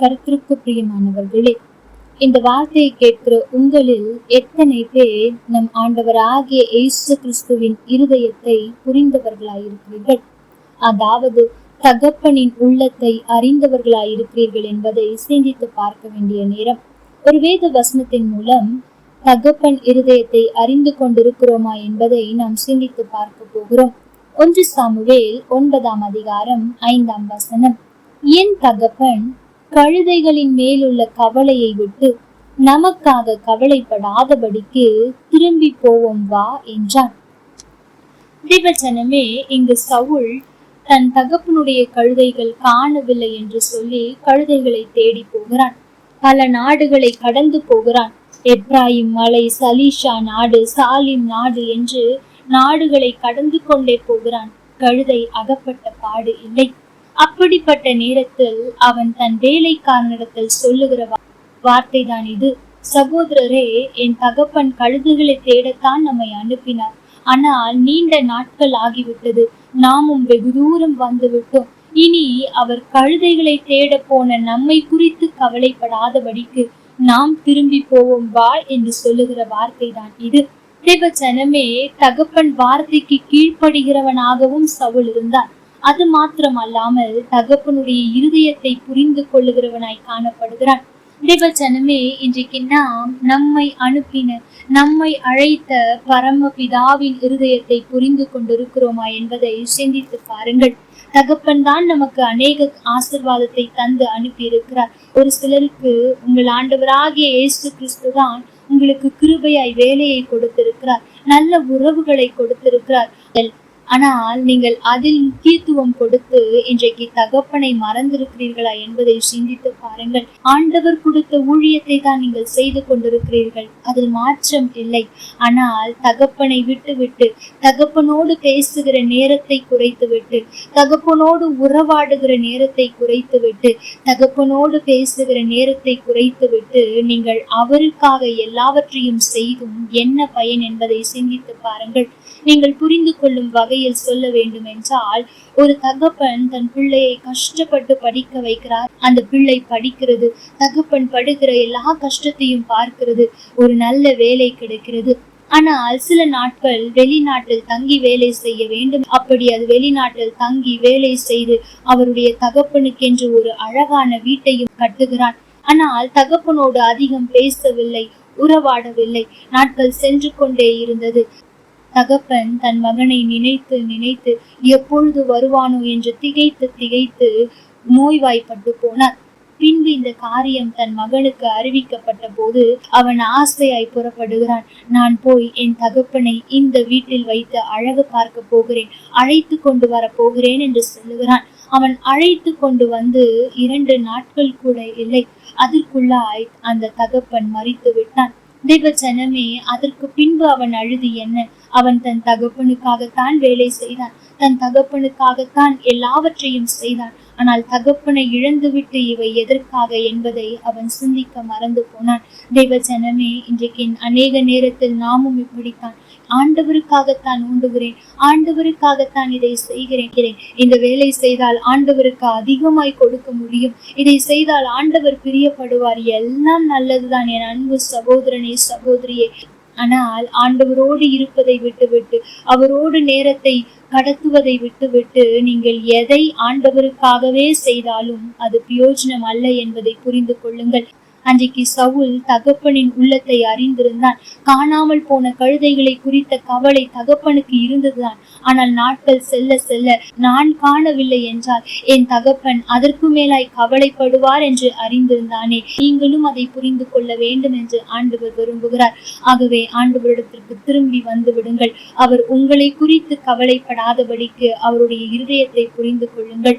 கருத்திற்கு பிரியமானவர்களே இந்த வார்த்தையை கேட்கிற உங்களில் எத்தனை பேர் நம் ஆண்டவராகிய இயேசு கிறிஸ்துவின் இருதயத்தை புரிந்தவர்களாயிருக்கிறீர்கள்? அதாவது தகப்பனின் உள்ளத்தை அறிந்தவர்களாயிருக்கிறீர்கள் என்பதை சிந்தித்து பார்க்க வேண்டிய நேரம். ஒரு வேத வசனத்தின் மூலம் தகப்பன் இருதயத்தை அறிந்து கொண்டிருக்கிறோமா என்பதை நாம் சிந்தித்து பார்க்க போகிறோம். ஒன்று சாமுவேல் ஒன்பதாம் அதிகாரம் ஐந்தாம் வசனம். என் தகப்பன் கழுதைகளின் மேலுள்ள கவலையை விட்டு நமக்காக கவலைப்படாதபடிக்கு திரும்பி போவோம் வா என்றான். திவச்சனமே இங்கு சவுல் தன் தகப்பனுடைய கழுதைகள் காணவில்லை என்று சொல்லி கழுதைகளை தேடி போகிறான். பல நாடுகளை கடந்து போகிறான். எப்ராயிம் மலை சலீஷா நாடு சாலிம் நாடு என்று நாடுகளை கடந்து கொண்டே போகிறான். கழுதை அகப்பட்ட பாடு இல்லை. அப்படிப்பட்ட நேரத்தில் அவன் தன் வேலைக்காரனிடத்தில் சொல்லுகிற வார்த்தை தான் இது. சகோதரரே என் தகப்பன் கழுதுகளை தேடத்தான் நம்மை அனுப்பினார். ஆனால் நீண்ட நாட்கள் ஆகிவிட்டது. நாமும் வெகு தூரம் வந்துவிட்டோம். இனி அவர் கழுதைகளை தேட போன நம்மை குறித்து கவலைப்படாதபடிக்கு நாம் திரும்பி போவோம் வா என்று சொல்லுகிற வார்த்தை தான் இது. தேவச்சனமே தகப்பன் வார்த்தைக்கு கீழ்ப்படுகிறவனாகவும் சவுல் இருந்தான். அது மாத்திரம் அல்லாமல் தகப்பனுடைய இருதயத்தை புரிந்து கொள்ளுகிறவனாய் காணப்படுகிறான். தேவச்சனமே இன்றைக்கு நாம் நம்மை அனுப்பின நம்மை அழைத்த பரம பிதாவின் இருதயத்தை புரிந்து கொண்டிருக்கிறோமா என்பதை சிந்தித்து பாருங்கள். தகப்பன் தான் நமக்கு அநேக ஆசிர்வாதத்தை தந்து அனுப்பி இருக்கிறார் ஒரு சிலருக்கு உங்கள் ஆண்டவராகிய இயேசு கிறிஸ்து தான் உங்களுக்கு கிருபையாய் வேலையை கொடுத்திருக்கிறார். நல்ல உறவுகளை கொடுத்திருக்கிறார். ஆனால் நீங்கள் அதில் முக்கியத்துவம் கொடுத்து இன்றைக்கு தகப்பனை மறந்திருக்கிறீர்களா என்பதை சிந்தித்து பாருங்கள். ஆண்டவர் கொடுத்த ஊழியத்தை தான் நீங்கள் செய்து கொண்டிருக்கிறீர்கள். அதில் மாற்றம் இல்லை. ஆனால் தகப்பனை விட்டுவிட்டு தகப்பனோடு பேசுகிற நேரத்தை குறைத்துவிட்டு தகப்பனோடு உறவாடுகிற நேரத்தை குறைத்துவிட்டு தகப்பனோடு பேசுகிற நேரத்தை குறைத்துவிட்டு நீங்கள் அவருக்காக எல்லாவற்றையும் செய்தும் என்ன பயன் என்பதை சிந்தித்து பாருங்கள். நீங்கள் புரிந்து கொள்ளும் வகையில் சொல்ல வேண்டும் என்றால் ஒரு தகப்பன் தன் பிள்ளையை கஷ்டப்பட்டு படிக்க வைக்கிறார். அந்த பிள்ளை படிக்கிறது தகப்பன் படுகிற எல்லா கஷ்டத்தையும் பார்க்கிறது ஒரு நல்ல வேலை கிடைக்கிறது. ஆனால் சில நாட்கள் வெளிநாட்டில் தங்கி வேலை செய்ய வேண்டும். அப்படி அது வெளிநாட்டில் தங்கி வேலை செய்து அவருடைய தகப்பனுக்கென்று ஒரு அழகான வீட்டையும் கட்டுகிறான். ஆனால் தகப்பனோடு அதிகம் பேசவில்லை உறவாடவில்லை. நாட்கள் சென்று கொண்டே இருந்தது. தகப்பன் தன் மகனை நினைத்து நினைத்து எப்பொழுது வருவானோ என்று திகைத்து திகைத்து நோய்வாய்ப்பட்டு போனார் பின்பு இந்த காரியம் தன் மகனுக்கு அறிவிக்கப்பட்ட போது அவன் ஆசையாய் புறப்படுகிறான். நான் போய் என் தகப்பனை இந்த வீட்டில் வைத்து அழகு பார்க்க போகிறேன். அழைத்து கொண்டு வர போகிறேன் என்று சொல்லுகிறான். அவன் அழைத்து கொண்டு வந்து இரண்டு நாட்கள் கூட இல்லை. அதற்குள்ளாய் அந்த தகப்பன் மறித்து விட்டான். தேவ ஜனமே அதற்கு பின்பு அவன் அழுது என்ன? அவன் தன் தகப்பனுக்காகத்தான் வேலை செய்தான். தன் தகப்பனுக்காகத்தான் எல்லாவற்றையும் செய்தான். ஆனால் தகப்பனை இழந்துவிட்டு இவை எதற்காக என்பதை அவன் சிந்திக்க மறந்து போனான். தெய்வ ஜனமே இன்றைக்கு அநேக நேரத்தில் நாமும் இப்படித்தான். ஆண்டவருக்காகத்தான் ஊண்டுகிறேன் ஆண்டவருக்காகத்தான் இதை செய்கிறேன். இந்த வேலை செய்தால் ஆண்டவருக்கு அதிகமாய் கொடுக்க முடியும். இதை செய்தால் ஆண்டவர் பிரியப்படுவார். எல்லாம் நல்லதுதான். என் அன்பு சகோதரனே சகோதரியே. ஆனால் ஆண்டவரோடு இருப்பதை விட்டுவிட்டு அவரோடு நேரத்தை கடத்துவதை விட்டுவிட்டு நீங்கள் எதை ஆண்டவருக்காகவே செய்தாலும் அது பிரயோஜனம் அல்ல என்பதை புரிந்து கொள்ளுங்கள். அன்றைக்கு சவுல் தகப்பனின் உள்ளத்தை அறிந்திருந்தான். காணாமல் போன கழுதைகளை குறித்த கவலை தகப்பனுக்கு இருந்ததுதான். ஆனால் நாட்கள் செல்ல செல்ல நான் காணவில்லை என்றால் என் தகப்பன் அதற்கு மேலாய் கவலைப்படுவார் என்று அறிந்திருந்தானே. நீங்களும் அதை புரிந்து கொள்ள வேண்டும் என்று ஆண்டவர் விரும்புகிறார். ஆகவே ஆண்டவரிடத்திற்கு திரும்பி வந்து விடுங்கள். அவர் உங்களை குறித்து கவலைப்படாதபடிக்கு அவருடைய இருதயத்தை புரிந்து கொள்ளுங்கள்.